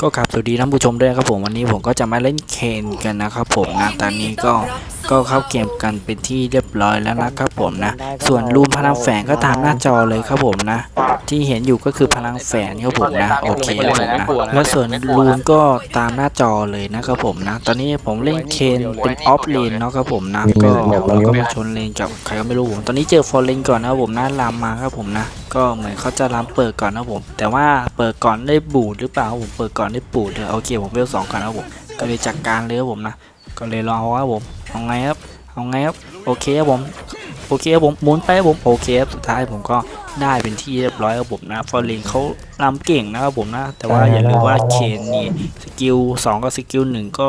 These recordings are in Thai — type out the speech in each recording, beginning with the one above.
ก็ครับสวัสดีท่านผู้ชมด้วยครับผมวันนี้ผมก็จะมาเล่นเคนกันนะครับผมนะตอนนี้ก็ ก็เข้าเกมกันเป็นที่เรียบร้อยแล้วนะครับผมนะ ส่วนรูมพลังแฝงก็ตามหน้าจอเลยครับผมนะ ที่เห็นอยู่ก็คือพลังแฝงครับผมนะโอเคครับผมนะแล้วส่วนรูนก็ตามหน้าจอเลยนะครับผมนะ ตอนนี้ผมเล่นเคนเป็นออฟเลนเนาะครับผมนะก็เราก็มาชนเลนกับใครก็ไม่รู้ผมตอนนี้เจอฟอร์เลนก่อนนะครับผมนะลามมาครับผมนะ ก็เหมือนเขาจะลามเปิดก่อนนะครับผม แต่ว่าเปิดก่อนได้บูดหรือเปล่าครับผมเปิดก่อนได้บูดเลยโอเคผมเวลสองก่อนนะครับผมก็เลยจัดการเลยครับผมนะ ก็เลยรอครับผมเอาไงครับเอาไงครับโอเคครับผมโอเคครับผมหมุนไปครับผมโอเคครับสุดท้ายผมก็ได้เป็นที่เรียบร้อยครับผมนะฟอร์เรนเขาลำเก่งนะครับผมนะ แต่ว่าอย่าลืมว่าเคนนี่สกิลสองกับสกิลหนึ่งก็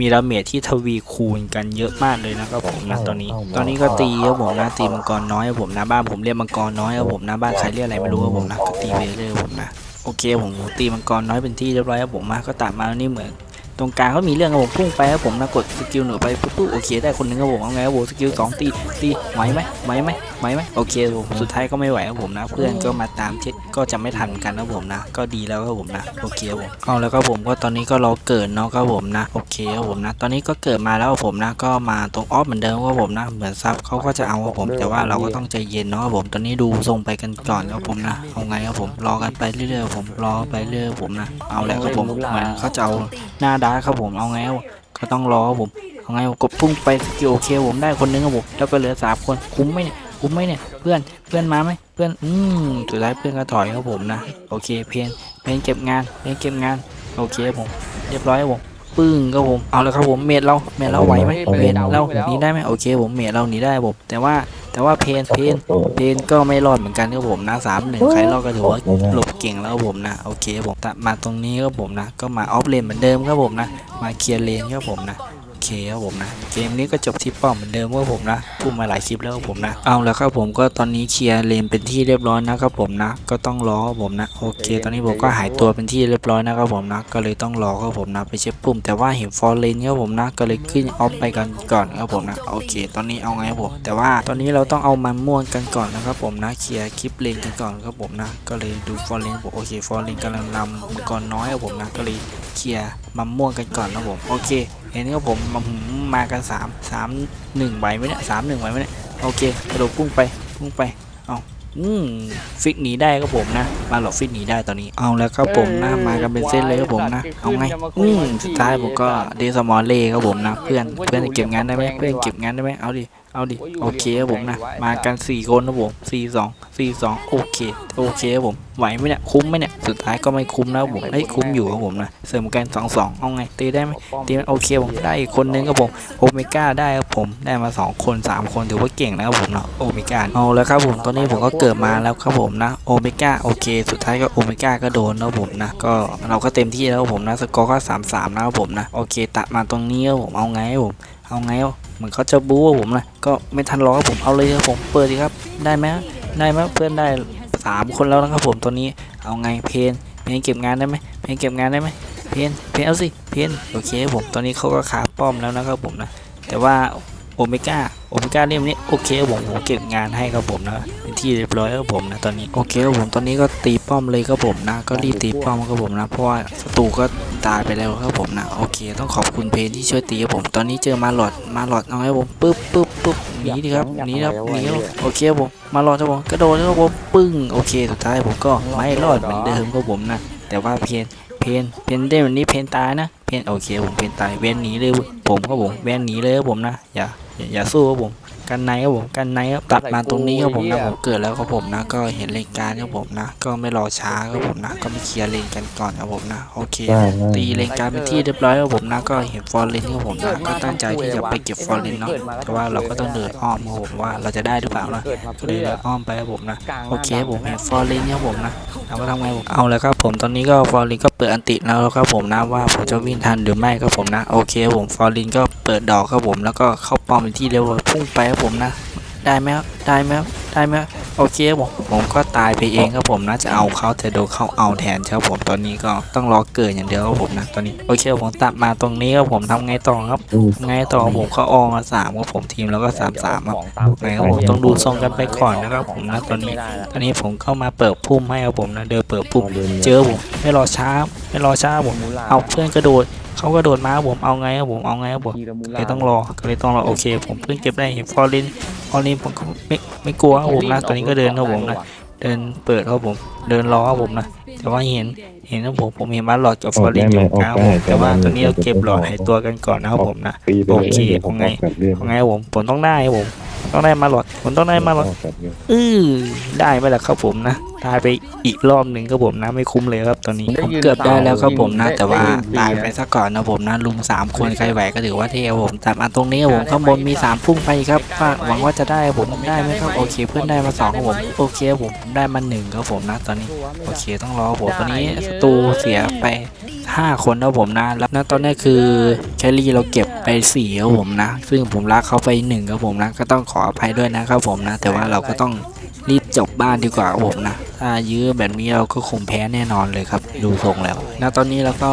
มีดาเมจที่ทวีคูณกันเยอะมากเลยนะครับผมนะตอนนี้ ตอนนี้ก็ตีครับผมนะตีมังกรน้อยครับผมนะบ้านผมเรียกมังกรน้อยครับผมนะบ้านใครเรียกอะไรไม่รู้ครับผมนะก็ตีไปเรื่อยๆครับผมนะโอเคผมตีมังกรน้อยเป็นที่เรียบร้อยครับผมมาก็ตัดมาแล้วนี่เหมือน ตรงกลางก็มีเรื่องครับผมพุ่งไปครับผมนะกดสกิลหนึ่งไปปุ๊บปุ๊บโอเคได้คนหนึ่งครับผมเอาไงครับผมสกิลสองตีตีไหวไหมไหวไหมไหวไหมโอเคผมสุดท้ายก็ไม่ไหวครับผมนะ เพื่อนก็มาตามเช็ดก็จะไม่ทันกันครับผมนะ ก็ดีแล้วครับผมนะโอเคครับผมเอาแล้วครับผมก็ตอนนี้ก็รอเกิดเนาะครับผมนะโอเคครับผมนะ ตอนนี้ก็เกิดมาแล้วครับผมนะ ก็มาตรงออฟเหมือนเดิมครับผมนะเหมือนซับเขาก็จะเอาครับผมแต่ว่าเราก็ต้องใจเย็นเนาะครับผมตอนนี้ดูทรงไปกันก่อนครับผมนะเอาไงครับผมรอกันไปเรื่อยๆครับผมรอไปเรื่อยๆครับผมนะ เอาแล้วครับผมเหมือนเขาจะเอาหน้าดาครับผมเอาไงครับก็ต้องรอครับผมเอาไงกดพุ่งไปสกิลโอเคผมได้คนนึงครับผมแล้วก็เหลือสามคนคุ้มไหมเนี่ยคุ้มไหมเนี่ยเพื่อนเพื่อนมาไหมเพื่อนอืมสุดท้ายเพื่อนก็ถอยครับผมนะโอเคเพนเพนเก็บงานเพนเก็บงานโอเคครับผมเรียบร้อยครับผม ปึ้งครับผมเอาแล้วครับผมเมดเราเมดเราไหวไหมเมดเราหนีได้ไหมโอเคผมเมดเราหนีได้ครับผมแต่ว่าแต่ว่าเพนเพนเพนก็ไม่รอดเหมือนกันครับผมนะสามหนึ่งใครรอดก็ถือว่าหลบเก่งแล้วครับผมนะโอเคผมตัดมาตรงนี้ครับผมนะ ก็มาออฟเลนเหมือนเดิมครับผมนะ มาเคลียร์เลนครับผมนะโอ เคครับผมนะ เกมนี้ก็จบที่ป้อมเหมือนเดิมครับผมนะพูดมาหลายคลิปแล้วครับผมนะ เอาแล้วครับผมก็ตอนนี้เคลียร์เลนเป็นที่เรียบร้อยนะครับผมนะ ก็ต้องรอครับผมนะ โอเค ตอนนี้ผมก็หายตัวเป็นที่เรียบร้อยนะครับผมนะ ก็เลยต้องรอครับผมนะ ไปเช็คปุ่มแต่ว่าเห็นฟอร์เลนครับผมนะ ก็เลยขึ้นออฟไปกันก่อนครับผมนะ โอเค ตอนนี้เอาไงครับผม แต่ว่าตอนนี้เราต้องเอามันม่วนกันก่อนนะครับผมนะ เคลียร์คลิปเลนกันก่อนครับผมนะ ก็เลยดูฟอร์เลนผมโอเค ฟอร์เลนกำลังนำมังกรน้อยครับผมนะ ก็เลยเคลียร์มันม่วงกันก่อนนะผม โอเค เห็นครับผมมาหืมมากันสามสามหนึ่งไหวไหมเนี่ยสามหนึ่งไหวไหมเนี่ยโอเคกระโดดพุ่งไปพุ่งไปเอาอืมฟิกหนีได้ครับผมนะ มาหลอกฟิกหนีได้ตอนนี้เอาแล้วครับผมนะมากันเป็นเส้นเลยครับผมนะเอาไงอืมสุดท้ายผมก็เดซมอลเล่ครับผมนะเพื่อนเพื่อนจะเก็บงานได้ไหมเพื่อนเก็บงานได้ไหมเอาดิ เอาดิโอเคครับผมนะมากันสี่คนครับผมสี่สองสี่สองโอเคโอเคครับผมไหวไหมเนี่ยคุ้มไหมเนี่ยสุดท้ายก็ไม่คุ้มนะครับผมเฮ้ยคุ้มอยู่ครับผมนะเสริมกันสองสองเอาไงตีได้ไหมตีมันโอเคผมได้อีกคนนึงครับผมโอเมก้าได้ครับผมได้มา2คน3คนถือว่าเก่งนะครับผมเนาะโอเมก้าเอาแล้วครับผมตอนนี้ผมก็เกิดมาแล้วครับผมนะโอเมก้าโอเค สุดท้ายก็โอเมก้าก็โดนนะครับผมนะก็เราก็เต็มที่แล้วครับผมนะสกอร์ก็3 3นะครับผมนะโอเค ตัดมาตรงนี้ครับผมเอาไงครับผมเอาไงครับเห มือนเขาจะบู๊ผมนะก็ไม่ทันรอครับผมเอาเลยครับผมเปิดดีครับได้ไหมได้ไหมเพื่อนได้สามคนแล้วนะครับผมตัวนี้เอาไงเพนเพนเก็บงานได้ไหมเพนเก็บงานได้ไหมเพนเพนเอาสิเพนโอเคครับผมตอนนี้เขาก็ขาป้อมแล้วนะครับผมนะแต่ว่าโอเมก้าโอเมก้าเล่มนี้โอเคครับผมผมเก็บงานให้ครับผมนะเป็นที่เรียบร้อยครับผมนะตอนนี้โอเคครับผมตอนนี้ก็ตีป้อมเลยครับผมนะ ก็รีบตีป้อมครับผมนะเพราะว่าศัตรูก็ ตายไปแล้วครับผมนะโอเค ต้องขอบคุณเพนที่ช่วยตีครับผมตอนนี้เจอมาหลอดมาหลอดเอาให้ผมปึ๊บปึ๊บปึ๊บหนีดิครับหนีครับหนีครับโอเคครับผมมาหลอดครับผมกระโดดครับผมปึ้งโอเคสุดท้ายผมก็ไม่รอดเหมือนเดิมครับผมนะแต่ว่าเพนเพนเพนได้วันนี้เพนตายนะเพนโอเคผมเพนตายเว้นหนีเลยผมครับผมเว้นหนีเลยครับผมนะอย่าอย่าอย่าสู้ครับผม กันในครับผมกันในครับตัดมาตรงนี้ครับผมนะผมเกิดแล้วครับผมนะ ก็เห็นเลนกลารครับผมนะ ก็ไม่รอช้าครับผมนะ ก็ไม่เคลียร์เลนกันก่อนครับผมนะโอเค ตีเลนกลารเป็นที่เรียบร้อยครับผมนะ ก็เห็นฟอร์เรนครับผมนะก็ตั้งใจที่จะไปเก็บฟอร์เรนเนาะแต่ว่าเราก็ต้องเดินอ้อมครับผมว่าเราจะได้หรือเปล่านะก็เลยเดินอ้อมไปครับผมนะโอเคผมเห็นฟอร์เรนครับผมนะเราก็ทำไงผมเอาแล้วครับผมตอนนี้ก็ฟอร์ลินก็เปิดอันติแล้วครับผมนะว่าผมจะวิ่งทันหรือไม่ครับผมนะโอเคผมฟอร์ลินก็เปิดดอกครับผมแล้วก็เข้าป้อมเป็นที่เร็ว พุ่งไปครับผมนะ ได้ไหมครับได้ไหมครับได้ไหมครับโอเคผมผมก็ตายไปเองครับผมนะจะเอาเขาแต่โดนเขาเอาแทนครับผมตอนนี้ก็ต้องรอเกิดอย่างเดียวครับผมนะตอนนี้โอเคผมตัดมาตรงนี้ครับผมทำไงต่อครับอืมทำไงต่อผมก็ออกมาสามครับผมทีมแล้วก็สามสามครับไงครับผมต้องดูทรงกันไปก่อนนะครับผมนะตอนนี้ตอนนี้ผมเข้ามาเปิดพุ่มให้ครับผมนะเดินเปิดพุ่มเจอผมไม่รอช้าไม่รอช้าผมเอาเพื่อนกระโดด เขากระโดดมาครับผมเอาไงครับผมเอาไงครับผมก็เลยต้องรอก็เลยต้องรอโอเค ผมเพิ่งเก็บได้เห็นฟอร์ลินฟอร์ลินผมก็ไม่ไม่กลัวครับผมนะตอนนี้ก็เดินครับผมนะเดินเปิดครับผมเดินรอครับผมนะแต่ว่าเห็นเห็นครับผมผมเห็นมาหลอดกับฟอร์ลินอยู่ครับผมแต่ว่าตอนนี้เราเก็บหลอดหายตัวกันก่อนนะครับผมนะฟรีไปโอเลยเคดี๋ยวผมเอาไงออกแบบเรื่องเอาไงครับผมผมต้องได้ครับผมต้องได้มาหลอดผมต้องได้มาหลอดออกแบบเรื่องอือได้ไปแล้วครับผมนะ ตายไปอีกรอบหนึ่งครับผมนะไม่คุ้มเลยครับตอนนี้ผมเกือบได้แล้วครับผมนะแต่ว่าตายไปซะก่อนนะผมนะลุมสามคนใครไหวก็ถือว่าเท่ครับผมแต่มาตรงนี้ครับผมข้างบนมีสามพุ่งไปครับว่าหวังว่าจะได้ครับผมได้ไหมครับโอเค เพื่อนได้มาสองครับผมโอเคครับผมผมได้มาหนึ่งครับผมนะตอนนี้โอเคต้องรอผมตอนนี้ศัตรูเสียไปห้าคนนะผมนะแล้วนะตอนนี้คือแคลรี่เราเก็บไปสี่ครับผมนะ ซึ่งผมรักเขาไปหนึ่งครับผมนะก็ต้องขออภัยด้วยนะครับผมนะ แต่ว่าเราก็ต้อง รีบจบบ้านดีกว่าผมนะ ถ้ายื้อแบบนี้เราก็คงแพ้แน่นอนเลยครับ ดูทรงแล้วนะตอนนี้เราก็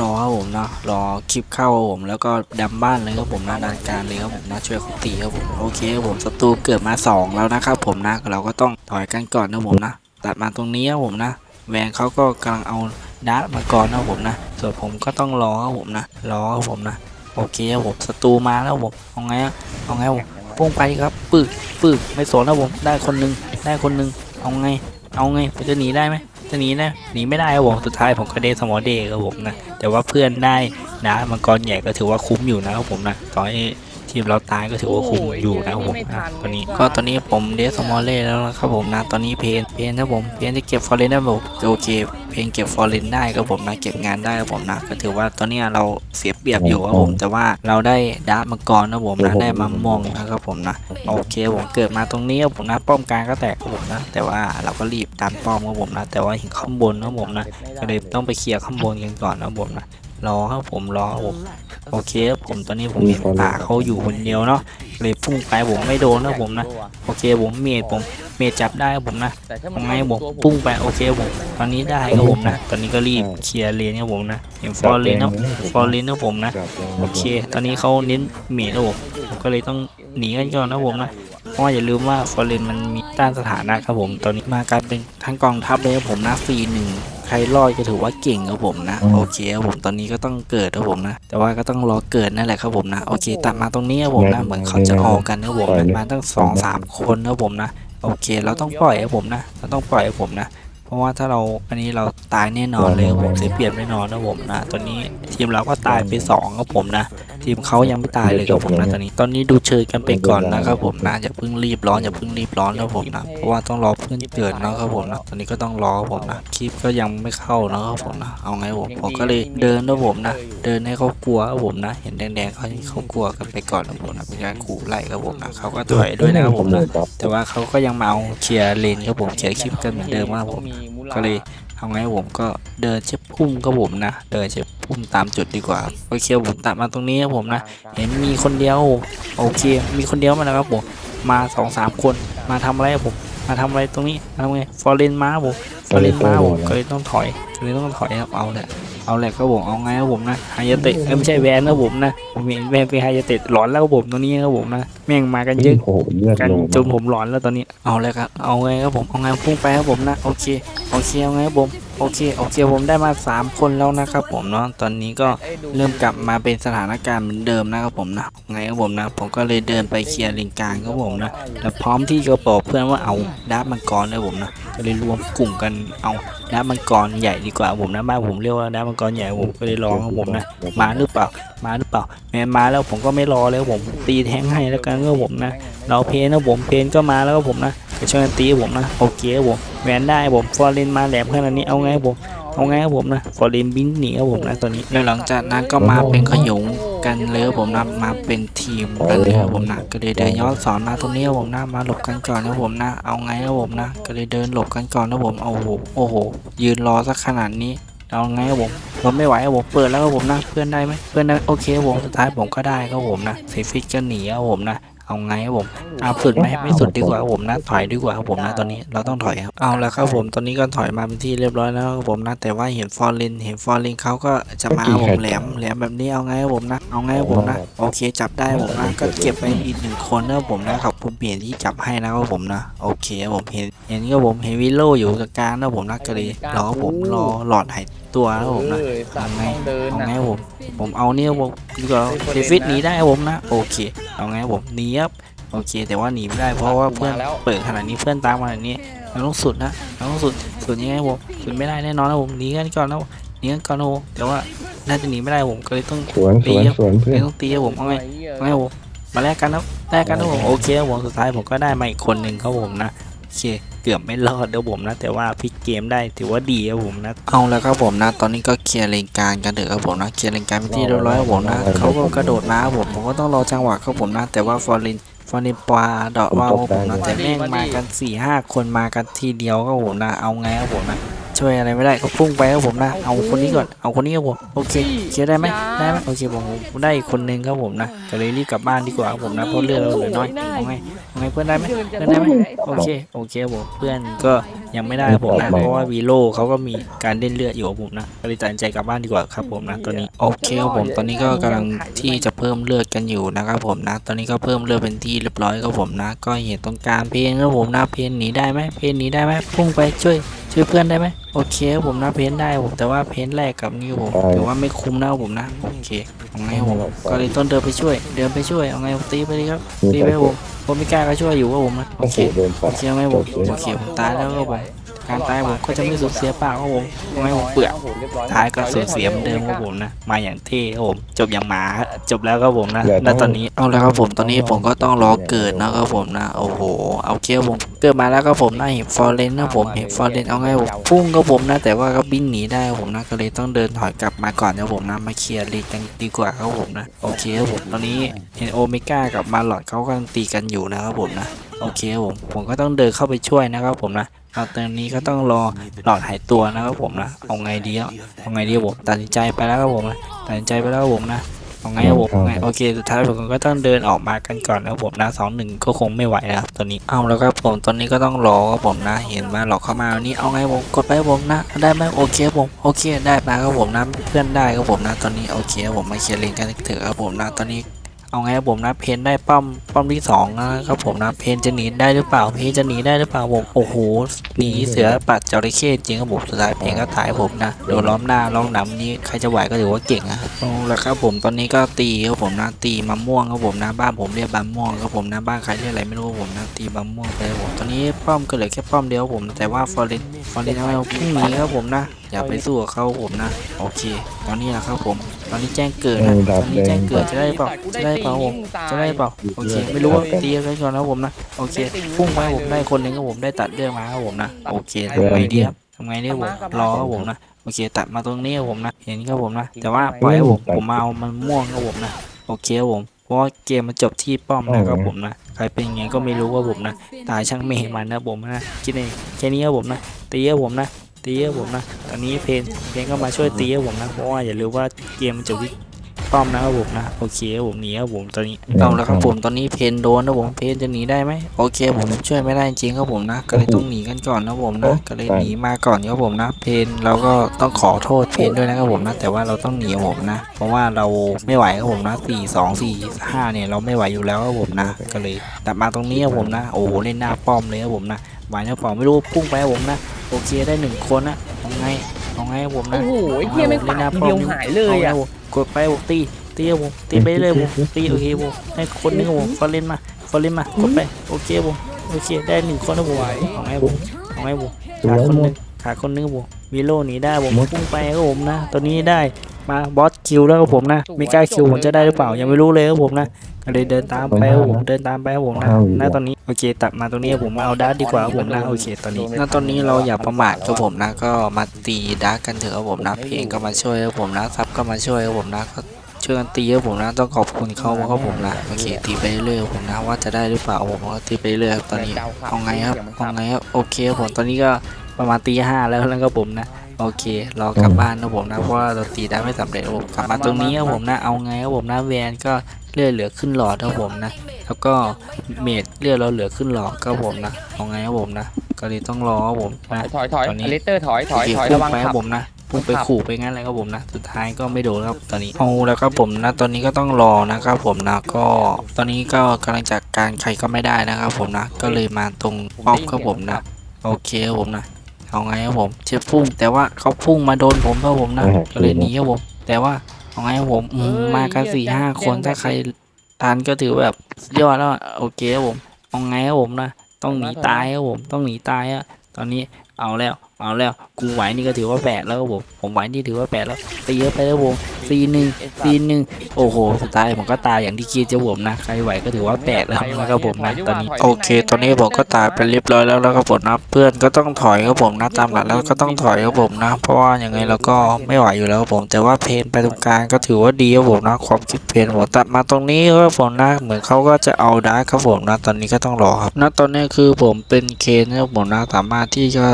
รอครับผมเนาะรอคลิปเข้าผมแล้วก็ดำบ้านเลยครับผมนะดันการเลยครับผมนะช่วยเขาตีครับผมโอเคครับผมศัตรูเกิดมาสองแล้วนะครับผมนะเราก็ต้องถอยกันก่อนนะผมนะตัดมาตรงนี้ครับผมนะแวนเขาก็กำลังเอาดาร์ตมาก่อนนะครับผมนะ ส่วนผมก็ต้องรอครับผมนะรอครับผมนะโอเคครับผมศัตรูมาแล้วผมเอาไงอะเอาไงผม พุ่งไปครับปึกปึกไม่สนนะผมได้คนหนึงได้คนหนึ่งเอาไง เอาไงจะหนีได้ไหมจะหนีนะหนีไม่ได้ครับผมสุดท้ายผมก็เดสมอเดย์ครับผมนะแต่ว่าเพื่อนได้นะมังกรใหญ่ก็ถือว่าคุ้มอยู่นะครับผมนะต่อให้ ทีมเราตายก็ถือว่าคุ้มอยู่นะครับผมนะตอนนี้ก็ตอนนี้ผมเดสมอเล่แล้วนะครับผมนะตอนนี้เพนเพนนะผมเพนจะเก็บฟอร์เรนได้ผมโอเคเพนเก็บฟอร์เรนได้ครับผมนะเก็บงานได้ครับผมนะก็ถือว่าตอนนี้เราเสียเปรียบอยู่ครับผมแต่ว่าเราได้ดาร์กมังกรนะผมนะได้มามองนะครับผมนะโอเคผมเกิดมาตรงนี้ครับผมนะป้อมกลางก็แตกครับผมนะแต่ว่าเราก็รีบดันป้อมครับผมนะแต่ว่าเห็นข้างบนครับผมนะก็เลยต้องไปเคลียร์ข้างบนกันก่อนนะครับผมนะรอครับผมรอครับผม โอเคครับผมตอนนี้ผมเห็นป่าเขาอยู่คนเดียวเนาะเลยพุ่งไปผมไม่โดนนะครับผมนะโอเคผมเมดผมเมดจับได้ครับผมนะทำไงผมพุ่งไปโอเคผมตอนนี้ได้ครับผมนะตอนนี้ก็รีบเคลียร์เลนครับผมนะเห็นฟอร์เลนนะฟอร์เลนนะผมนะแบบรื่องโอเค ตอนนี้เขาเน้นเมดนะผมผมก็เลยต้องหนีกันก่อนนะผมนะเพราะว่าอย่าลืมว่าฟอร์เรนมันมีต้านสถานะครับผมตอนนี้มากันเป็นทั้งกองทัพเลยครับผมนะฟรีหนึ่ง ใครรอดก็ถือว่าเก่งครับผมนะโอเคครับผมตอนนี้ก็ต้องเกิดครับผมนะ แต่ว่าก็ต้องรอเกิดนั่นแหละครับผมนะโอเคตัดมาตรงนี้ครับผมนะเหมือนเขาจะออกกันครับผมนะมาตั้งสองสามคนครับผมนะโอเค เราต้องปล่อยครับผมนะเราต้องปล่อยครับผมนะเพราะว่าถ้าเราอันนี้เราตายแน่นอนเลยครับผมเสียเปรียบแน่นอนนะผมนะตอนนี้ทีมเราก็ตายไปสองครับผมนะ ทีมเขายังไม่ตายเลยครับผมนะตอนนี้ ตอนนี้ดูเชิญกันไปก่อนนะครับผมนะอย่าเพิ่งรีบร้อนอย่าเพิ่งรีบร้อนนะผมนะเพราะว่าต้องรอเพื่อนเกิดนะครับผมนะตอนนี้ก็ต้องรอครับผมนะคลิปก็ยังไม่เข้านะครับผมนะเอาไงผมผมก็เลยเดินนะผมนะเดินให้เขากลัวครับผมนะ เห็นแดงๆเขาเขากลัวกันไปก่อนนะผมนะเป็นการขู่ไล่ครับผมนะเขาก็ถอยด้วยนะครับผมนะแต่ว่าเขาก็ยังมาเอาเคลียร์เลนครับผมเคลียร์คลิปกันเหมือนเดิมครับผมก็เลย ทำไงผมก็เดินเช็บพุ่มกับผมนะ เดินเช็บพุ่มตามจุดดีกว่าโอเคผมตัดมาตรงนี้ครับผมนะ เห็นมีคนเดียวโอเค มีคนเดียวมาแล้วครับผมมาสองสามคนมาทำอะไรครับผมมาทำอะไรตรงนี้ทำไงฟอร์เรนมาผม ฟอร์เรนมาผมก็เลยต้องถอยก็เลยต้องถอยครับเอาแหละเอาแหละครับผมเอาไงครับผมนะไฮยาเตะไม่ใช่แวนครับผมนะผมเห็นแวนเป็นไฮยาเตะหลอนแล้วครับผมตรงนี้ครับผมนะแม่งมากันเยอะกันจนผมหลอนแล้วตอนนี้เอาเลยครับเอาไงครับผมเอาไงพุ่งไปครับผมนะโอเคโอเคเอาไงครับผมโอเคโอเคผมได้มา 3 คนแล้วนะครับผมเนาะตอนนี้ก็เริ่มกลับมาเป็นสถานการณ์เหมือนเดิมนะครับผมนะไงครับผมนะผมก็เลยเดินไปเคลียร์ลิงกลางครับผมนะแล้วพร้อมที่จะบอกเพื่อนว่าเอาดาบมังกรเลยผมนะ ก็เลยรวมกลุ่มกันเอาดาบมังกรใหญ่ดีกว่าผมนะบ้านผมเรียกว่าดาบมังกรใหญ่ผมก็เลยร้องผมนะมาหรือเปล่ามาหรือเปล่าแมนมาแล้วผมก็ไม่รอแล้วผมตีแทงให้แล้วกันก็ผมนะ เราเพนนะผมเพนก็มาแล้วครับผมนะจะช่วยกันตีผมนะโอเคผมแหวนได้ผมฟอร์เรนมาแหลมขนาดนี้เอาไงผมเอาไงครับผมนะฟอร์เรนบินหนีครับผมนะตอนนี้แล้วหลังจากนั้นก็มาเป็นขยง กันเลยครับผมนะมาเป็นทีมกันเลยครับผมนะก็เลยเดินย้อนสอนมาตรงนี้ครับผมนะมาหลบกันก่อนนะผมนะ เอาไงครับผมนะ ก็เลยเดินหลบกันก่อนนะผมเอาโอ้โหโอ้โห ยืนรอสักขนาดนี้เอาไงครับผมผมไม่ไหวครับผมเปิดแล้วครับผมนะ เพื่อนได้ไหมเพื่อนได้โอเคครับผมสุดท้ายผมก็ได้ครับผมนะเซฟิตก็หนีครับผมนะ เอาไงครับผมเอาสุดไหมไม่สุดดีกว่าครับผมนะถอยดีกว่าครับผมนะตอนนี้เราต้องถอยครับเอาละครับผมตอนนี้ก็ถอยมาเป็นที่เรียบร้อยแล้วครับผมนะแต่ว่าเห็นฟอร์เรนเห็นฟอร์เรนเขาก็จะมาเอาผมแหลมแหลมแบบนี้เอาไงครับผมนะเอาไงครับผมนะโอเคจับได้ผมนะก็เก็บไปอีกหนึ่งคนนะครับผมนะขอบ คุณเปลี่ยนที่จับให้นะครับผมนะ โอเคครับผมเห็นเห็นก็ผมเห็นวิโลอยู่กับกลางนะครับผมนะก็เลยรอผมรอหลอดหายตัวนะครับผมนะเออสัตว์เอาไงต้องเดินเอานะไงครับผมผมเอาเนี่ยผมดีกว่าเดฟิตหนีได้ครับผมนะ โอเค เอาไงครับผมหนีครับโอเค แต่ว่าหนีไม่ได้เพราะว่าเพื่อนมาแล้วเปิดขนาดนี้เพื่อนตามมาขนาดนี้เราต้องสุดนะเราต้องสุดสุดยังไงครับผมสุดไม่ได้แน่นอนนะผมหนีกันก่อนนะหนีกันก่อนนะผมแต่ว่าน่าจะหนีไม่ได้ผมก็เลยต้องสวนสวนสวนเพื่เลอนยต้องตีครับผมเอาไงเอาไงครับผม มาแลกกันนะแลกกันนะผมโอเคครับผมสุดท้ายผมก็ได้มาอีกคนหนึ่งครับผมนะโอเคเกือบไม่รอดเดี๋ยวผมนะแต่ว่าพลิกเกมได้ถือว่าดีครับผมนะเอาแล้วครับผมนะ ตอนนี้ก็เคลียร์เลนกลางกันเถอะครับผมนะเคลียร์เลนกลางเป็นที่เรียบร้อยครับผมนะเขาก็กระโดดมาครับผมผมก็ต้องรอจังหวะครับผมนะ แต่ว่าฟอร์เรนฟอร์เรนปลาดอกว่าวครับผมนะแต่แม่งมากัน4ี่ห้าคนมากันทีเดียวครับผมนะเอาไงครับผมนะ ช่วยอะไรไม่ได้ก็พุ่งไปครับผมนะ เอาคนนี้ก่อน เอาคนนี้ครับผม โอเคเคลียร์ได้ไหมได้ไหมโอเคผมผมได้อีกคนนึงครับผมนะก็เลยรีบกลับบ้านดีกว่าครับผมนะเพราะเลือดเราเหลือน้อยเอาไงเอาไงเพื่อนได้ไหมเพื่อนได้ไหมโอเค โอเคครับผมเพื่อนก็ยังไม่ได้ครับผมนะ เพราะว่าวีโร่เขาก็มีการเล่นเลือดอยู่ครับผมนะก็เลยตัดสินใจกลับบ้านดีกว่าครับผมนะตอนนี้ โอเคครับผม ตอนนี้ก็กำลังที่จะเพิ่มเลือดกันอยู่นะครับผมนะ ตอนนี้ก็เพิ่มเลือดเป็นที่เรียบร้อยครับผมนะ ก็เห็นตรงกลางเพนครับผมนะ เพนหนีได้ไหมเพนหนีได้ไหมพุ่งไปช่วย ช่วยเพื่อนได้ไหมโอเคครับผมนะ เพนได้ครับผมแต่ว่าเพนแรกกับนี่ครับผมถือว่าไม่คุ้มนะครับผมนะโอเคเอาไงครับผมก็เลยต้องเดินไปช่วย เดินไปช่วยเอาไงตีไปเลยครับตีไปครับผมผมไม่กล้าก็ช่วยอยู่ครับผมนะโอโอ้โหเคเดินโอปัดเคไหมผมโอเคผมตายแล้วครับผม การตายผมก็จะไม่สูญเสียเปล่าครับผมทำไมผมเปลือกท้ายก็สูญเสียเหมือนเดิมครับผมนะมาอย่างเท่ครับผมจบอย่างหมาจบแล้วครับผมนะณตอนนี้เอาแล้วครับผมตอนนี้ผมก็ต้องรอเกิดนะครับผมนะโอ้โหเอาเคียวผมเกิดมาแล้วครับผมนะเห็นฟอร์เรนนะผมเห็นฟอร์เรนเอาไงผมพุ่งครับผมนะ แต่ว่าก็บินหนีได้ครับผมนะก็เลยต้องเดินถอยกลับมาก่อนครับผมนะมาเคลียร์เลนกันดีกว่าครับผมนะโอเคครับผมตอนนี้เห็นโอเมก้ากับมาหลอดเขากำลังตีกันอยู่นะครับผมนะโอเคครับผมผมก็ต้องเดินเข้าไปช่วยนะครับผมนะ เอาตอนนี้ก็ต้องรอหลอดหายตัวนะครับผมนะ เอาไงดีครับเอาไงดีครับผมตัดสินใจไปแล้วครับผมนะตัดสินใจไปแล้วครับผมนะเอาไงครับผมเอาไงโอเคสุดท้ายผมก็ต้องเดินออกมากันก่อนนะครับผมนะสองหนึ่งก็คงไม่ไหวนะครับตอนนี้เอาแล้วครับผมตอนนี้ก็ต้องรอครับผมนะ เห็นมาหลอกเข้ามาวันนี้เอาไงผมกดไปครับผมนะ ได้ไหมโอเคครับผมโอเคได้มาครับผมนะเพื่อนได้ครับผมนะ ตอนนี้โอเคครับผมมาเคลียร์เลนกันเถอะครับผมนะตอนนี้ เอาไงครับผมนะเพนได้ป้อมป้อมที่สองนะครับผมนะเพนจะหนีได้หรือเปล่าเพนจะหนีได้หรือเปล่าผมโอ้โหหนีเสือปัดจระเข้จริงครับผมสุดท้ายเพนก็ตายผมนะโดนล้อมหน้าล้อมหนำนี่ใครจะไหวก็ถือว่าเก่งอะเอาละครับผมตอนนี้ก็ตีครับผมนะตีมะม่วงครับผมนะบ้านผมเรียกบะม่วงครับผมนะบ้านใครเรียกอะไรไม่รู้ครับผมนะตีบะม่วงไปผมตอนนี้ป้อมก็เหลือแค่ป้อมเดียวผม แต่ว่าฟอร์เรนฟอร์เรนเอาไว้พุ่งหนีครับผมนะอย่าไปสู้กับเขาครับผมนะ โอเค ตอนนี้นะครับผม ตอนนี้แจ้งเกิดนะตอนนี้แจ้งเกิดจะได้เปล่าจะได้เปล่าผมจะได้เปล่าโอเคไม่รู้ว่าตีกันก่อนนะผมนะโอเคพุ่งไปผมได้คนหนึ่งครับผมได้ตัดเรื่องมาครับผมนะโอเคทำไงดีครับทำไงดีครับผมรอครับผมนะโอเค ตัดมาตรงนี้ครับผมนะเห็นครับผมนะแต่ว่าปล่อยให้ผมผมมาเอามันม่วงครับผมนะโอเคครับผมเพราะว่าเกมมันจบที่ป้อมนะครับผมนะใครเป็นยังไงก็ไม่รู้ว่าผมนะตายช่างเมย์มันนะผมนะคิดเองแค่นี้ครับผมนะตีครับผมนะตีครับผมนะตอนนี้เพนเพนก็มาช่วยตีครับผมนะเพราะว่าอย่าลืมว่าเกมมันจบที่ ป้อมนะครับผมนะโอเคครับผมหนีครับผมตอนนี้เอาแล้วครับผมตอนนี้เพนโดนนะผมเพนจะหนีได้ไหมโอเคผมช่วยไม่ได้จริงครับผมนะ ก็เลยต้องหนีกันก่อนนะผมนะก็เลยหนีมาก่อนครับผมนะ เพนเราก็ต้องขอโทษเพนด้วยนะครับผมนะแต่ว่าเราต้องหนีครับผมนะ เพราะว่าเราไม่ไหวครับผมนะสี่สองสี่ห้าเนี่ยเราไม่ไหวอยู่แล้วครับผมนะ ก็เลยตัดมาตรงนี้ครับผมนะ โอ้โหเล่นหน้าป้อมเลยครับผมนะไหวนะเปล่าไม่รู้พุ่งไปครับผมนะโอเคได้หนึ่งคนนะเอาไง เอาไงครับผมนะโอ้โหไอ้เหี้ยไม่งปาดทีเดียวหายเลยอะาไงผมกดไปผมตีตีครับผมตีไปเลยผมตีโอเคผมให้คนหนึงครับผมฟอลเลนมาฟอลเลนมากดไปโอเคผมโอเคได้หนึ่งคนนะผมเอาไงผมเอาไงผมสวขาดยคนหหมนึดงขาดคนหนึงครับผมวีโลหนีได้ผมพุ่งไปครับผมนะตอนนี้ได้มาบอสคิวแล้วครับผมนะไม่กล้าคิวผมจะได้หรือเปล่ายังไม่รู้เลยครับผมนะก็ เลยเดินตามไปครับผมเดินตามไปครับผมนะณตอนนี้โอเคตัดมาตรงนี้ครับผมมาเอาดัสดีกว่าครับผมนะโอเคตอนนี้ณตอนนี้เราอย่าประมาทครับผมนะ ก็มาตีดัสกันเถอะครับผมนะเพลงก็มาช่วยครับผมนะซับก็มาช่วยครับผมนะก็ช่วยกันตีครับผมนะต้องขอบคุณเขาครับผมนะโอเคตีไปเรื่อยๆผมนะว่าจะได้หรือเปล่าผมก็ตีไปเรื่อยครับตอนนี้เอาไงครับเอาไงครับโอเคครับผมตอนนี้ก็ประมาณตีห้าแล้วนะครับผมนะโอเครอกลับบ้านนะผมนะ เพราะว่าเราตีได้ไม่สำเร็จครับผมกลับมาตรงนี้ครับผมนะ เอาไงครับผมนะแวนก็ เลื่อยเหลือขึ้นหลอดครับผมนะ แล้วก็เมดเลือดเราเหลือขึ้นหลอดครับผมนะเอาไงครับผมนะก็เลยต้องรอครับผมนะถอยถอยตอนนี้อลิเตอร์ถอยถอยโเคถอยพุ่ระงวังไปคขัรับบผมนะพุ่งไปขับขู่ไปงั้นเลยครับผมนะ สุดท้ายก็ไม่โดนครับตอนนี้เอาแล้วครับผมนะ ตอนนี้ก็ต้องรอนะครับผมนะ ก็ตอนนี้ก็กำลังจัดการใครก็ไม่ได้นะครับผมนะ ก็เลยมาตรงป้อมครับผมนะ โอเคครับผมนะ เอาไงครับผมเชฟพุ่งแต่ว่าเขาพุ่งมาโดนผมครับผมนะ ก็เลยหนีครับผม แต่ว่า เอาไงครับผมอืมมากันสี่ห้าคนถ้าใครทันก็ถือแบบสุดยอดแล้วอะโอเคครับผมเอาไงครับผมนะต้องหนีตายครับผมต้องหนีตายอะตอนนี้เอาแล้วเอาแล้วกูไหวนี่ก็ถือว่าแปดแล้วครับผมผมไหวนี่ถือว่าแปดแล้วตีเข้าไปแล้วผม ซีหนึ่งซีหนึ่งโอ้โหสุดท้ายผมก็ตายอย่างที่คิดจะผมนะใครไหวก็ถือว่าแปดแล้วนะครับผมนะตอนนี้โอเค ตอนนี้ผมก็ตายไปเรียบร้อยแล้วแล้วครับผมนะเพื่อนก็ต้องถอยครับผมนะตามหลักแล้วก็ต้องถอยครับผมนะ เพราะว่ายังไงเราก็ไม่ไหวอยู่แล้วครับผม แต่ว่าเพนไปตรงกลางก็ถือว่าดีครับผมนะความคิดเพนผมตัดมาตรงนี้ครับผมนะเหมือนเขาก็จะเอาดาร์คครับผมนะตอนนี้ก็ต้องรอครับณตอนนี้คือผมเป็นเคนครับผมนะสามารถที่จะ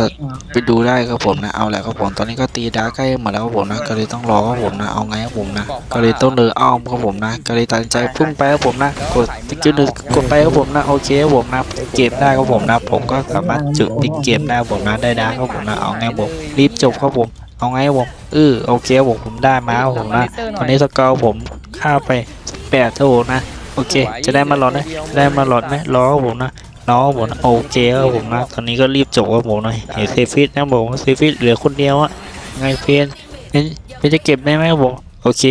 ไปดูได้ครับผมนะเอาแหละครับผมตอนนี้ก็ตีดาร์กใกล้หมดแล้วครับผมนะก็เลยต้องรอครับผมนะเอาไงครับผมนะก็เลยต้องเดินอ้อมครับผมนะก็เลยตัดสินใจพุ่งไปครับผมนะกดติ๊กเกอร์หนึ่งกดไปครับผมนะโอเคครับผมนะเกมได้ครับผมนะ ผมก็สามารถจุดติ๊กเกมได้ครับผมนะได้ดาร์กครับผมนะเอาไงครับผมรีบจบครับผมเอาไงครับผมเออโอเคครับผมผมได้มาครับผมนะตอนนี้สกอร์ผมฆ่าไปแปดครับผมนะโอเค จะได้มาหลอดไหมได้มาหลอดไหมรอครับผมนะน้องผมนะโอเคครับผมนะตอนนี้ก็รีบจบครับผมนะเห็นเซฟิตนะผมเซฟิตเหลือคนเดียวอะไงเพนเพนเพนจะเก็บได้ไหมครับผม โอเค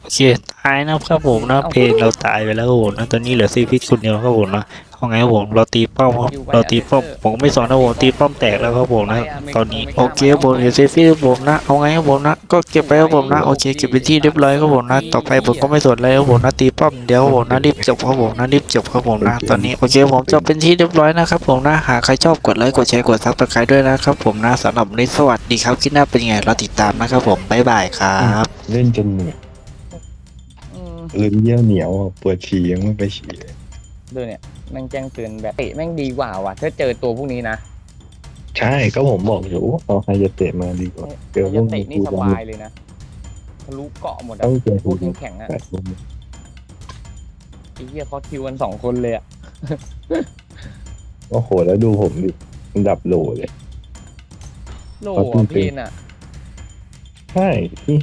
โอเค ตายนะครับผมนะเพนเราตายไปแล้วโหนะตอนนี้เหลือซีฟิทคนเดียวครับผมนะ เอาไงครับผมเราตีป้อมครับเราตีป้อมผมไม่สอนนะผมตีป้อมแตกแล้วครับผมนะตอนนี้โอเคครับผมเห็นเซฟิตครับผมนะเอาไงครับผมนะก็เก็บไปครับผมนะโอเคเก็บเป็นที่เรียบร้อยครับผมนะต่อไปผมก็ไม่สนอะไรครับผมนะตีป้อมเดียวครับผมนะรีบจบครับผมนะรีบจบครับผมนะตอนนี้โอเคผมจบเป็นที่เรียบร้อยนะครับผมนะหากใครชอบกดไลค์กดแชร์กดซับสไครต์ด้วยนะครับผมนะสำหรับวันนี้สวัสดีครับคลิปหน้าเป็นยังไงเราติดตามนะครับผมบ๊ายบายครับเล่นจนเหนื่อยอืมเลืนเยี่ยวเหนียวอะปวดฉี่ยังไม่ไปฉี่เลยดูเนี่ย แม่งแจ้งเตือนแบบเตะแม่งดีกว่าว่ะถ้าเจอตัวพวกนี้นะใช่ก็ผมบอกอยู่เอาไฮยาเตะมาดีกว่าเจอพวจะกเตะนี้นี่กูสจะบายเลยนะทะลุเกาะหมดอะต้องเจอพกูวกแข็งๆอะแปดคนไอ้เหี้ยเขาคิวกันสองคนเลยอะโอ้โหแล้วดูผมดิอันดับโหลเลยโลเขาอะจริงๆเพนอะใช่ที่